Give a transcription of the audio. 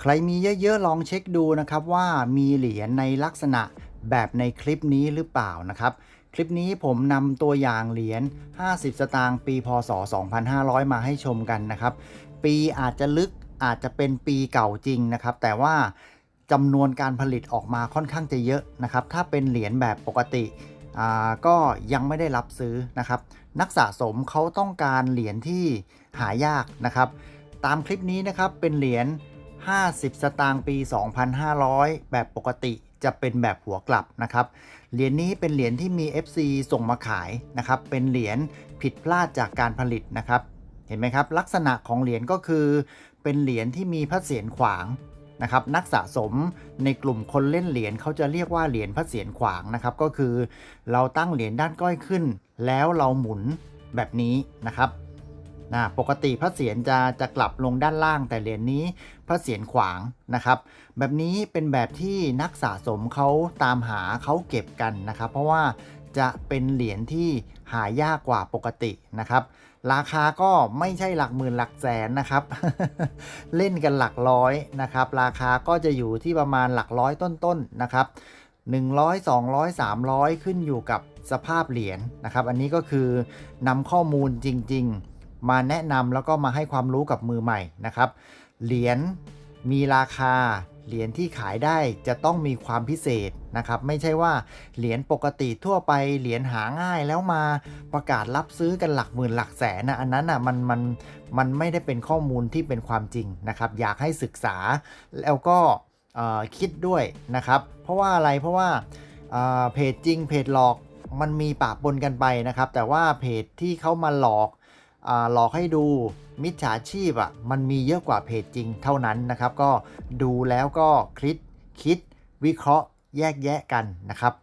ใครมีเยอะๆลองเช็คดูนะครับว่ามีเหรียญในลักษณะแบบในคลิปนี้หรือเปล่านะครับ คลิปนี้ผมนำตัวอย่างเหรียญ 50 สตางค์ปีพศ 2500 มาให้ชมกันนะครับ ปีอาจจะลึกอาจจะเป็นปีเก่าจริงนะครับ แต่ว่าจำนวนการผลิตออกมาค่อนข้างจะเยอะนะครับ ถ้าเป็นเหรียญแบบปกติก็ยังไม่ได้รับซื้อนะครับ นักสะสมเขาต้องการเหรียญที่หายากนะครับ ตามคลิปนี้นะครับเป็นเหรียญ 50 สตางค์ปี 2,500 แบบปกติจะเป็นแบบหัวกลับนะครับ เหรียญนี้เป็นเหรียญที่มี FC ส่งมาขายนะครับ เป็นเหรียญผิดพลาดจากการผลิตนะครับ เห็นไหมครับ ลักษณะของเหรียญก็คือเป็นเหรียญที่มีพระเศียรขวางนะครับ นักสะสมในกลุ่มคนเล่นเหรียญเขาจะเรียกว่าเหรียญพระเศียรขวางนะครับ ก็คือเราตั้งเหรียญด้านก้อยขึ้น แล้วเราหมุนแบบนี้นะครับ นะปกติพระเศียรจะจะกลับลงด้านล่างแต่เหรียญนี้พระเศียรขวางนะครับ แบบนี้เป็นแบบที่นักสะสมเขาตามหาเขาเก็บกันนะครับ เพราะว่าจะเป็นเหรียญที่หายากกว่าปกตินะครับ ราคาก็ไม่ใช่หลักหมื่นหลักแสนนะครับ เล่นกันหลักร้อยนะครับ ราคาก็จะอยู่ที่ประมาณหลักร้อยต้นๆนะครับ100 200 300 ขึ้นอยู่กับสภาพเหรียญนะครับ อันนี้ก็คือนำข้อมูลจริง ๆ มาแนะนำแล้วก็มาให้ความรู้กับมือใหม่นะครับ เหรียญมีราคาเหรียญที่ขายได้จะต้องมีความพิเศษนะครับ ไม่ใช่ว่าเหรียญปกติทั่วไปเหรียญหาง่ายแล้วมาประกาศรับซื้อกันหลักหมื่นหลักแสนนะอันนั้นอะมันมันมันไม่ได้เป็นข้อมูลที่เป็นความจริงนะครับ อยากให้ศึกษาแล้วก็คิดด้วยนะครับ เพราะว่าอะไรเพราะว่าเเพจจริงเพจหลอกมันมีปะปนกันไปนะครับ แต่ว่าเพจที่เขามาหลอก หลอกให้ดูมิจฉาชีพอะมันมีเยอะกว่าเพจจริงเท่านั้นนะครับ ก็ดูแล้วก็คิดคิดวิเคราะห์แยกแยะกันนะครับ